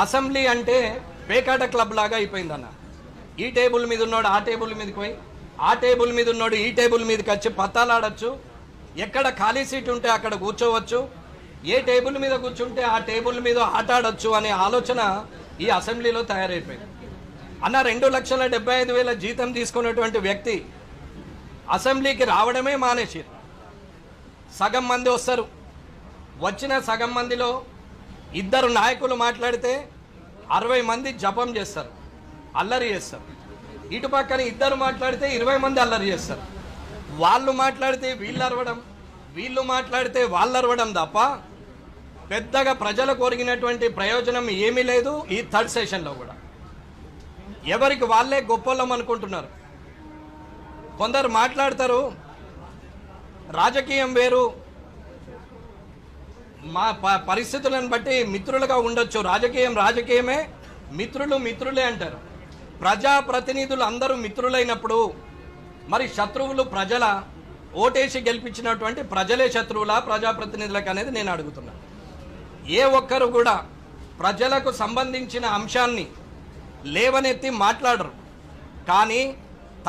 Assembly అంటే పేకాట club లాగా అయిపోయిందన్న. ఈ టేబుల్ మీద ఉన్నాడు ఆ టేబుల్ మీదకి పోయి ఆ టేబుల్ మీద ఉన్నాడు ఈ టేబుల్ మీదకి వచ్చి పత్తాలాడచ్చు ఎక్కడ ఖాళీ సీట్ ఉంటే అక్కడ కూర్చోవచ్చు ఏ టేబుల్ మీద కూర్చుంటే ఆ టేబుల్ మీద ఆట ఆడొచ్చు అనే ఆలోచన ఈ అసెంబ్లీలో తయారైపోయింది. అన్న రెండు లక్షల డెబ్బై ఐదు వేల జీతం తీసుకున్నటువంటి వ్యక్తి అసెంబ్లీకి రావడమే మానేసారు సగం మంది వస్తారు. వచ్చిన సగం మందిలో ఇద్దరు నాయకులు మాట్లాడితే అరవై మంది జపం చేస్తారు అల్లరి చేస్తారు. ఇటు పక్కన ఇద్దరు మాట్లాడితే ఇరవై మంది అల్లరి చేస్తారు. వాళ్ళు మాట్లాడితే వీళ్ళు అరవడం వీళ్ళు మాట్లాడితే వాళ్ళు అరవడం తప్ప పెద్దగా ప్రజలకు ఒరిగినటువంటి ప్రయోజనం ఏమీ లేదు ఈ థర్డ్ సెషన్లో కూడా. ఎవరికి వాళ్ళే గొప్పలం అనుకుంటున్నారు. కొందరు మాట్లాడతారు రాజకీయం వేరు మా ప- పరిస్థితులను బట్టి మిత్రులుగా ఉండొచ్చు. రాజకీయం రాజకీయమే. మిత్రులు మిత్రులే అంటారు. ప్రజాప్రతినిధులు అందరూ మిత్రులైనప్పుడు మరి శత్రువులు ప్రజల ఓటేసి గెలిపించినటువంటి ప్రజలే శత్రువులా ప్రజాప్రతినిధులకు అనేది నేను అడుగుతున్నా. ఏ ఒక్కరు కూడా ప్రజలకు సంబంధించిన అంశాన్ని లేవనెత్తి మాట్లాడరు. కానీ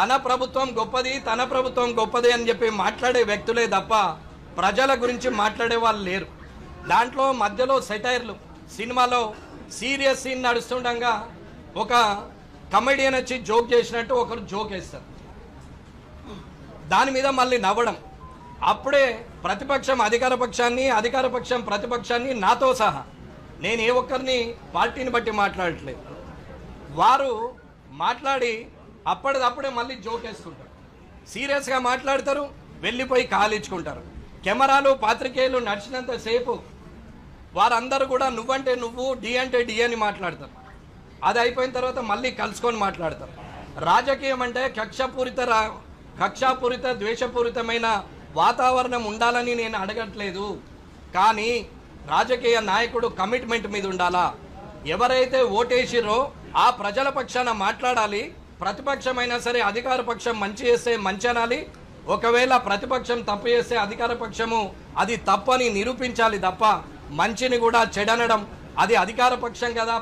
తన ప్రభుత్వం గొప్పది తన ప్రభుత్వం గొప్పది అని చెప్పి మాట్లాడే వ్యక్తులే తప్ప ప్రజల గురించి మాట్లాడే వాళ్ళు లేరు. దాంట్లో మధ్యలో సెటైర్లు. సినిమాలో సీరియస్ సీన్ నడుస్తుండగా ఒక కమెడియన్ వచ్చి జోక్ చేసినట్టు ఒకరు జోక్ వేస్తారు. దాని మీద మళ్ళీ నవ్వడం. అప్పుడే ప్రతిపక్షం అధికార పక్షాన్ని అధికార పక్షం ప్రతిపక్షాన్ని నాతో సహా. నేను ఏ ఒక్కరిని పార్టీని బట్టి మాట్లాడట్లేదు. వారు మాట్లాడి అప్పటిదప్పుడే మళ్ళీ జోక్ వేసుకుంటారు సీరియస్గా మాట్లాడతారు వెళ్ళిపోయి కాలిచ్చుకుంటారు. కెమెరాలు పాత్రికేయులు నడిచినంతసేపు వారందరూ కూడా నువ్వంటే నువ్వు డి అంటే డి అని మాట్లాడతారు. అది అయిపోయిన తర్వాత మళ్ళీ కలుసుకొని మాట్లాడతారు. రాజకీయం అంటే కక్షపూరిత రా కక్షాపూరిత ద్వేషపూరితమైన వాతావరణం ఉండాలని నేను అడగట్లేదు. కానీ రాజకీయ నాయకుడు కమిట్మెంట్ మీద ఉండాలా? ఎవరైతే ఓటేసిరో ఆ ప్రజల పక్షాన మాట్లాడాలి. ప్రతిపక్షమైనా సరే అధికార పక్షం మంచి చేస్తే మంచి అనాలి. ఒకవేళ ప్రతిపక్షం తప్పు చేస్తే అధికార పక్షము అది తప్పని నిరూపించాలి తప్ప మంచిని కూడా చెడనడం అది అధికార పక్షం కదా